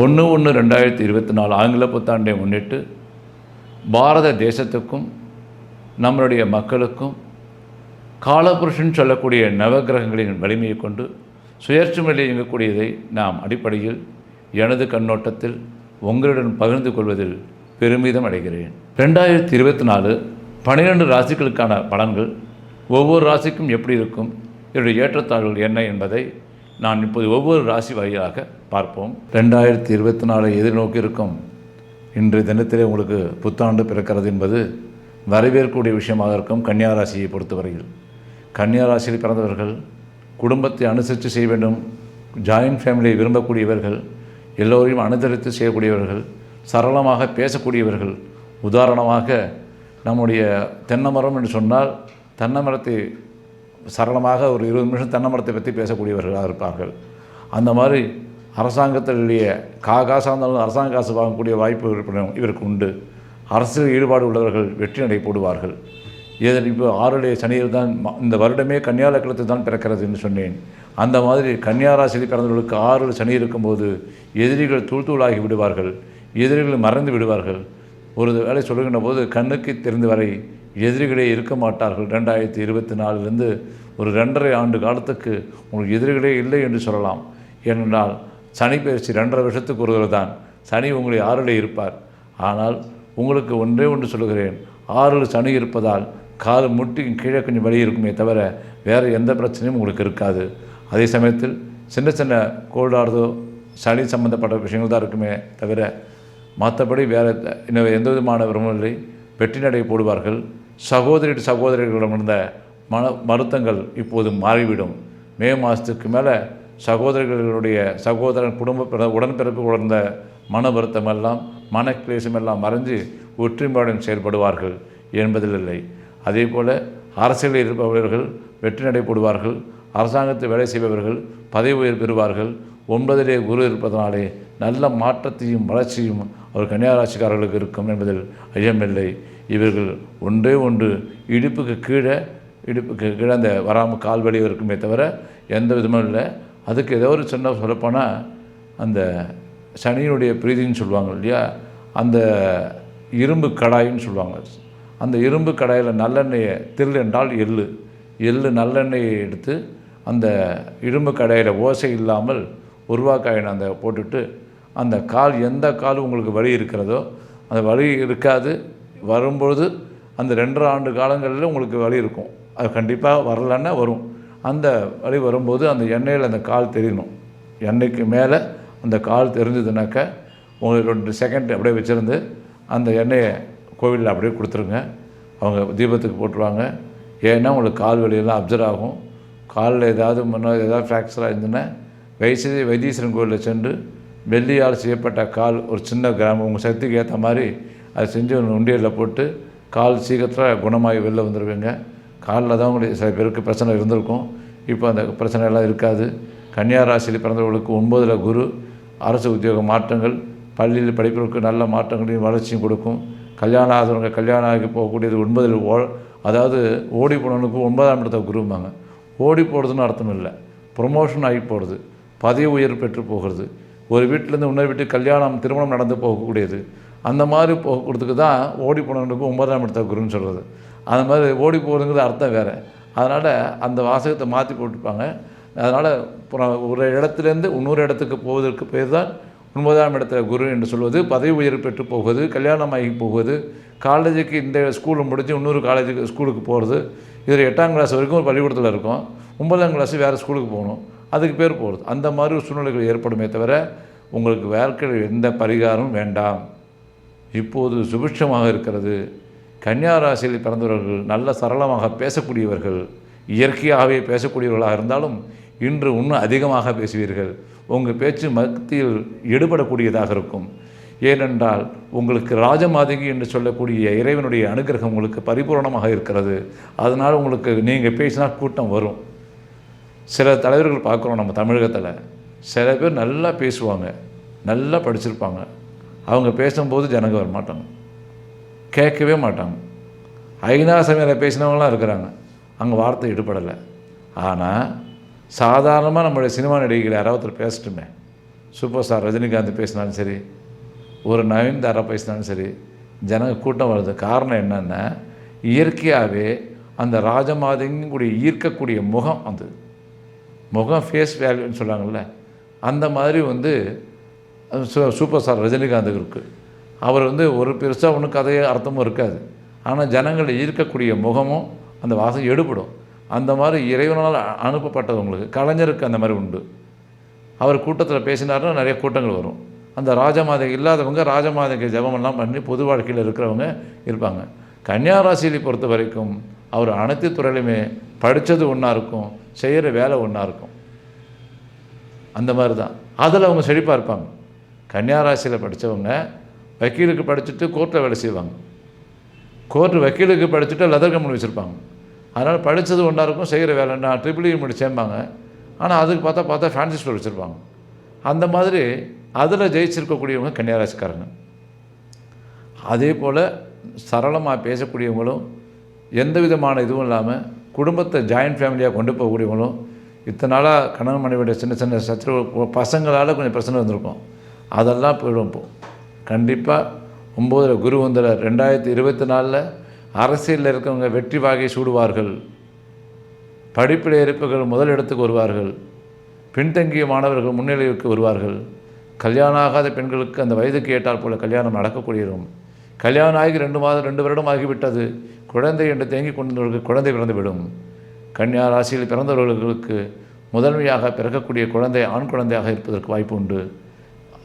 ஒன்று ஒன்று ரெண்டாயிரத்தி இருபத்தி நாலு ஆங்கில புத்தாண்டை முன்னிட்டு பாரத தேசத்துக்கும் நம்மளுடைய மக்களுக்கும் காலபுருஷன் சொல்லக்கூடிய நவகிரகங்களின் வலிமையை கொண்டு சுயேட்சையில் இயங்கக்கூடியதை நாம் அடிப்படையில் எனது கண்ணோட்டத்தில் உங்களுடன் பகிர்ந்து கொள்வதில் பெருமிதம் அடைகிறேன். ரெண்டாயிரத்தி இருபத்தி நாலு பன்னிரெண்டு ராசிகளுக்கான பலன்கள் ஒவ்வொரு ராசிக்கும் எப்படி இருக்கும்? இதனுடைய ஏற்றத்தாழ்வுகள் என்ன என்பதை நான் இப்போது ஒவ்வொரு ராசி வாரியாக பார்ப்போம். ரெண்டாயிரத்தி இருபத்தி நாலு எதிர்நோக்கி இருக்கும் இன்றைய தினத்திலே உங்களுக்கு புத்தாண்டு பிறக்கிறது என்பது வரவேற்கக்கூடிய விஷயமாக இருக்கும் கன்னியா ராசியை பொறுத்தவரையில். கன்னியா ராசியில் பிறந்தவர்கள் குடும்பத்தை அனுசரித்து செய்ய வேண்டும் ஜாயின்ட் ஃபேமிலியை விரும்பக்கூடியவர்கள் எல்லோரையும் அனுசரித்து செய்யக்கூடியவர்கள் சரளமாக பேசக்கூடியவர்கள் உதாரணமாக நம்முடைய தென்னை மரம் என்று சொன்னால் தென்னை மரத்தை சரளமாக ஒரு இருபது நிமிஷம் தென்னை மரத்தை பற்றி பேசக்கூடியவர்களாக இருப்பார்கள். அந்த மாதிரி அரசாங்கத்தினுடைய கா காசாக இருந்தாலும் அரசாங்க காசு வாங்கக்கூடிய வாய்ப்பு இருப்பினும் இவருக்கு உண்டு. அரசியல் ஈடுபாடு உள்ளவர்கள் வெற்றி நடை போடுவார்கள். ஏதன் இப்போ ஆறுடைய சனியில் தான் இந்த வருடமே கன்னியாலக்கணத்தில் தான் பிறக்கிறது என்று சொன்னேன். அந்த மாதிரி கன்னியாராசியில் பிறந்தவர்களுக்கு ஆறு சனி இருக்கும்போது எதிரிகள் தூள் தூளாகி விடுவார்கள். எதிரிகள் மறந்து விடுவார்கள். ஒரு வேலை சொல்லுகின்ற போது கண்ணுக்கு தெரிந்த வரை எதிரிகளே இருக்க மாட்டார்கள். ரெண்டாயிரத்தி இருபத்தி நாலுலேருந்து ஒரு ரெண்டரை ஆண்டு காலத்துக்கு உங்களுக்கு எதிரிகளே இல்லை என்று சொல்லலாம். ஏனென்றால் சனி பயிற்சி ரெண்டரை வருஷத்துக்கு ஒருவர் தான் சனி உங்களை ஆறிலே இருப்பார். ஆனால் உங்களுக்கு ஒன்றே ஒன்று சொல்லுகிறேன். ஆறில் சனி இருப்பதால் கால் முட்டி கீழே கொஞ்சம் வலி இருக்குமே தவிர வேறு எந்த பிரச்சனையும் உங்களுக்கு இருக்காது. அதே சமயத்தில் சின்ன சின்ன கோல்டாடுதோ சளி சம்மந்தப்பட்ட விஷயங்கள் தான் இருக்குமே தவிர மற்றபடி வேறு இன்னும் எந்த விதமான விரும்பவில்லை வெற்றி நடை போடுவார்கள். சகோதரி சகோதரிகளிடம் இருந்த மன வருத்தங்கள் இப்போது மாறிவிடும். மே மாதத்துக்கு மேலே சகோதரர்களுடைய சகோதரன் குடும்ப பிற உடன்பிறப்பு உணர்ந்த மன வருத்தம் எல்லாம் மனக்லேசம் எல்லாம் மறைஞ்சு ஒற்றுமையுடன் செயல்படுவார்கள் என்பதில் இல்லை. அதே போல் அரசியலில் இருப்பவர்கள் வெற்றி நடைபெறுவார்கள் அரசாங்கத்தில் வேலை செய்பவர்கள் பதவி உயர் பெறுவார்கள் ஒன்பதிலே குரு இருப்பதனாலே நல்ல மாற்றத்தையும் வளர்ச்சியும் அவர் கன்னியாராசிக்காரர்களுக்கு இருக்கும் என்பதில் ஐயமில்லை. இவர்கள் ஒன்றே ஒன்று இடுப்புக்கு கீழே இடுப்புக்கு கீழே அந்த வராமல் கால் வலி இருக்குமே தவிர எந்த விதமும் இல்லை. அதுக்கு ஏதோ ஒரு சின்ன சொல்லப்போனால் அந்த சனியினுடைய பிரீதின்னு சொல்லுவாங்க இல்லையா? அந்த இரும்பு கடாயின்னு சொல்லுவாங்க. அந்த இரும்பு கடாயில் நல்லெண்ணெயை தில் என்றால் எள்ளு. எள்ளு நல்லெண்ணெயை எடுத்து அந்த இரும்பு கடாயில் ஓசை இல்லாமல் உருவாக்காயின அந்த போட்டுட்டு அந்த கால் எந்த கால் உங்களுக்கு வலி இருக்கிறதோ அந்த வலி இருக்காது. வரும்பொழுது அந்த ரெண்டரை ஆண்டு காலங்களில் உங்களுக்கு வலி இருக்கும். அது கண்டிப்பாக வரலன்னா வரும். அந்த வழி வரும்போது அந்த எண்ணெயில் அந்த கால் தெரியணும். எண்ணெய்க்கு மேலே அந்த கால் தெரிஞ்சதுனாக்கா உங்களுக்கு ரெண்டு செகண்ட் அப்படியே வச்சுருந்து அந்த எண்ணெயை கோவிலில் அப்படியே கொடுத்துருங்க. அவங்க தீபத்துக்கு போட்டுருவாங்க. ஏன்னா உங்களுக்கு கால் வலியெல்லாம் அப்சர்வ் ஆகும். காலில் ஏதாவது முன்னாடி ஏதாவது ஃப்ராக்சர் ஆயிருந்துன்னா வைசி வைத்தீஸ்வரன் கோவிலில் சென்று வெள்ளியால் செய்யப்பட்ட கால் ஒரு சின்ன கிராமம். உங்கள் சக்திக்கு ஏற்ற மாதிரி அதை செஞ்சு ஒன்று உண்டியலில் போட்டு கால் சீக்கிரத்தில் குணமாகி வெளில வந்துடுவீங்க காலில் தான் உங்களுக்கு சில பேருக்கு பிரச்சனை இருந்திருக்கும். இப்போ அந்த பிரச்சனை எல்லாம் இருக்காது. கன்னியா ராசியில் பிறந்தவர்களுக்கு ஒன்பதில் குரு அரசு உத்தியோக மாற்றங்கள் பள்ளியில் படிப்பதற்கு நல்ல மாற்றங்களையும் வளர்ச்சியும் கொடுக்கும். கல்யாணம் ஆகிறவங்க கல்யாணம் ஆகி போகக்கூடியது ஒன்பதில் ஓ அதாவது ஓடி போனவனுக்கு ஒன்பதாம் இடத்த குருவாங்க ஓடி போகிறதுன்னு அர்த்தம் இல்லை. ப்ரொமோஷன் ஆகி போகிறது பதவி உயர் பெற்று போகிறது. ஒரு வீட்டிலேருந்து இன்னொரு வீட்டுக்கு கல்யாணம் திருமணம் நடந்து போகக்கூடியது. அந்த மாதிரி போகிறதுக்கு தான் ஓடி போனவனுக்கு ஒன்பதாம் இடத்த குருன்னு சொல்கிறது அந்த மாதிரி ஓடி போகிறதுங்கிறது அர்த்தம் வேறு. அதனால் அந்த வாசகத்தை மாற்றி போட்டுப்பாங்க. அதனால் ஒரு இடத்துலேருந்து இன்னொரு இடத்துக்கு போவதற்கு பேர் தான் ஒன்பதாம் இடத்துல குரு என்று சொல்வது. பதவி உயர்வு பெற்று போவது கல்யாணம் ஆகி போவது காலேஜுக்கு இந்த ஸ்கூல் முடிஞ்சு இன்னொரு காலேஜுக்கு ஸ்கூலுக்கு போகிறது இதில் எட்டாம் கிளாஸ் வரைக்கும் ஒரு பள்ளிக்கூடத்தில் இருக்கும். ஒன்பதாம் கிளாஸ் வேறு ஸ்கூலுக்கு போகணும். அதுக்கு பேர் போகிறது அந்த மாதிரி ஒரு சூழ்நிலைகள் ஏற்படுமே தவிர உங்களுக்கு வேர்க்கிற எந்த பரிகாரமும் வேண்டாம். இப்போது சுபிட்சமாக இருக்கிறது. கன்னியா ராசியில் பிறந்தவர்கள் நல்ல சரளமாக பேசக்கூடியவர்கள் இயற்கையாகவே பேசக்கூடியவர்களாக இருந்தாலும் இன்று இன்னும் அதிகமாக பேசுவீர்கள். உங்கள் பேச்சு மத்தியில் எடுபடக்கூடியதாக இருக்கும். ஏனென்றால் உங்களுக்கு ராஜமாதகி என்று சொல்லக்கூடிய இறைவனுடைய அனுகிரகம் உங்களுக்கு பரிபூரணமாக இருக்கிறது. அதனால் உங்களுக்கு நீங்கள் பேசினா கூட்டம் வரும். சில தலைவர்கள் பார்க்குறோம் நம்ம தமிழகத்தில். சில பேர் நல்லா பேசுவாங்க நல்லா படிச்சிருப்பாங்க. அவங்க பேசும்போது ஜனங்க வரமாட்டாங்க. கேட்கவே மாட்டாங்க. ஐநா சமையலை பேசினவங்களாம் இருக்கிறாங்க. அங்கே வார்த்தை ஈடுபடலை ஆனால் சாதாரணமாக நம்மளுடைய சினிமா நடிகைகள் யாராவது ஒருத்தர் பேசட்டுமே. சூப்பர் ஸ்டார் ரஜினிகாந்த் பேசினாலும் சரி ஒரு நவீன்தாரா பேசினாலும் சரி ஜனங்க கூட்டம் வருது காரணம் என்னென்னா இயற்கையாகவே அந்த ராஜமாதங்கூடிய ஈர்க்கக்கூடிய முகம் அது. முகம் ஃபேஸ் வேல்யூன்னு சொல்கிறாங்கல்ல அந்த மாதிரி வந்து சூ- சூப்பர் ஸ்டார் ரஜினிகாந்துக்கு இருக்குது அவர் வந்து ஒரு பெருசாக ஒன்றும் கதையே அர்த்தமும் இருக்காது. ஆனால் ஜனங்களை ஈர்க்கக்கூடிய முகமும் அந்த வாசம் எடுபடும். அந்த மாதிரி இறைவனால் அனுப்பப்பட்டவங்களுக்கு அனுப்பப்பட்டது உங்களுக்கு. கலைஞருக்கு அந்த மாதிரி உண்டு. அவர் கூட்டத்தில் பேசினாருன்னா நிறைய கூட்டங்கள் வரும். அந்த ராஜமாதை இல்லாதவங்க ராஜமாதைக்கு ஜெபமெல்லாம் பண்ணி பொது வாழ்க்கையில் இருக்கிறவங்க இருப்பாங்க. கன்னியாராசியை பொறுத்த வரைக்கும் அவர் அனைத்து துறையிலுமே படித்தது ஒன்றா இருக்கும் செய்கிற வேலை ஒன்றா இருக்கும். அந்த மாதிரி தான் அதில் அவங்க செழிப்பாக இருப்பாங்க. கன்னியாராசியில் படித்தவங்க வக்கீலுக்கு படிச்சுட்டு கோர்ட்டில் வேலை செய்வாங்க. கோர்ட்டு வக்கீலுக்கு படிச்சுட்டு லெதர் கம்பெனி வச்சுருப்பாங்க. அதனால் படித்தது ஒன்றா இருக்கும் செய்கிற வேலை நான் ட்ரிபிள் இ e முடிச்சேம்பாங்க ஆனால் அதுக்கு பார்த்தா பார்த்தா ஃபேன்சி ஸ்டோர் வச்சுருப்பாங்க. அந்த மாதிரி அதில் ஜெயிச்சிருக்கக்கூடியவங்க கன்னியாராசிக்காரங்க. அதே போல் சரளமாக பேசக்கூடியவங்களும் எந்த விதமான இதுவும் இல்லாமல் குடும்பத்தை ஜாயின்ட் ஃபேமிலியாக கொண்டு போகக்கூடியவங்களும் இத்தனை நாளாக கணவன் மனைவியோட சின்ன சின்ன சச்சரவு பசங்களால் கொஞ்சம் பிரச்சனை வந்திருக்கும். அதெல்லாம் போயிடும் இப்போது கண்டிப்பாக ஒம்போதில் குரு வந்தில் ரெண்டாயிரத்தி இருபத்தி நாலில் அரசியலில் இருக்கிறவங்க வெற்றி வாகை சூடுவார்கள். படிப்பில் இருப்பவர்கள் முதல் இடத்துக்கு வருவார்கள். பின்தங்கிய மாணவர்கள் முன்னிலைக்கு வருவார்கள். கல்யாணம் ஆகாத பெண்களுக்கு அந்த வயதுக்கு ஏற்றால் போல கல்யாணம் நடக்கக்கூடியதும் கல்யாணம் ஆகி ரெண்டு மாதம் ரெண்டு வருடம் ஆகிவிட்டது. குழந்தை என்று தேங்கி கொண்டவர்களுக்கு குழந்தை பிறந்துவிடும். கன்னியா ராசியில் பிறந்தவர்களுக்கு முதன்மையாக பிறக்கக்கூடிய குழந்தை ஆண் குழந்தையாக இருப்பதற்கு வாய்ப்பு உண்டு.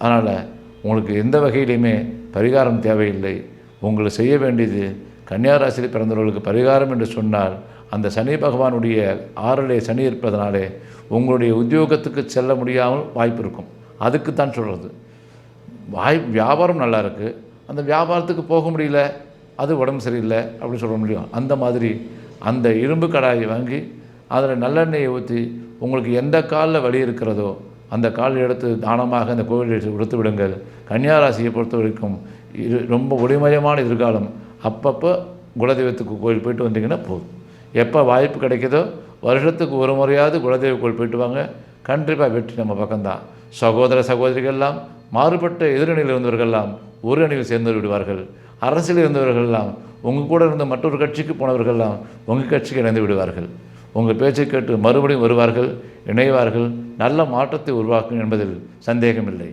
அதனால் உங்களுக்கு எந்த வகையிலையுமே பரிகாரம் தேவையில்லை. உங்களை செய்ய வேண்டியது கன்னியாராசியில் பிறந்தவர்களுக்கு பரிகாரம் என்று சொன்னால் அந்த சனி பகவானுடைய ஆறிலே சனி இருப்பதனாலே உங்களுடைய உத்தியோகத்துக்கு செல்ல முடியாமல் வாய்ப்பு இருக்கும். அதுக்கு தான் சொல்கிறது வாய் வியாபாரம் நல்லா இருக்குது அந்த வியாபாரத்துக்கு போக முடியல. அது உடம்பு சரியில்லை அப்படின்னு சொல்ல முடியும். அந்த மாதிரி அந்த இரும்பு கடாயை வாங்கி அதில் நல்லெண்ணெயை ஊற்றி உங்களுக்கு எந்த காலில் வலி இருக்கிறதோ அந்த கால் எடுத்து தானமாக அந்த கோவிலில் கொடுத்து விடுங்கள். கன்னியாராசியை பொறுத்த வரைக்கும் இரு ரொம்ப ஒளிமயமான எதிர்காலம். அப்பப்போ குலதெய்வத்துக்கு கோயில் போயிட்டு வந்தீங்கன்னா போதும். எப்போ வாய்ப்பு கிடைக்குதோ வருஷத்துக்கு ஒரு முறையாவது குலதெய்வ கோயில் போயிட்டு வாங்க. கண்டிப்பாக வெற்றி நம்ம பக்கம்தான். சகோதர சகோதரிகள்லாம் மாறுபட்ட எதிரணியில் இருந்தவர்கள்லாம் ஒரு அணியில் சேர்ந்து விடுவார்கள். அரசியல் இருந்தவர்கள்லாம் உங்கள் கூட இருந்த மற்றொரு கட்சிக்கு போனவர்கள்லாம் உங்கள் கட்சிக்கு இணைந்து விடுவார்கள். உங்கள் பேச்சை கேட்டு மறுபடியும் வருவார்கள் இணைவார்கள் நல்ல மாற்றத்தை உருவாக்கும் என்பதில் சந்தேகமில்லை.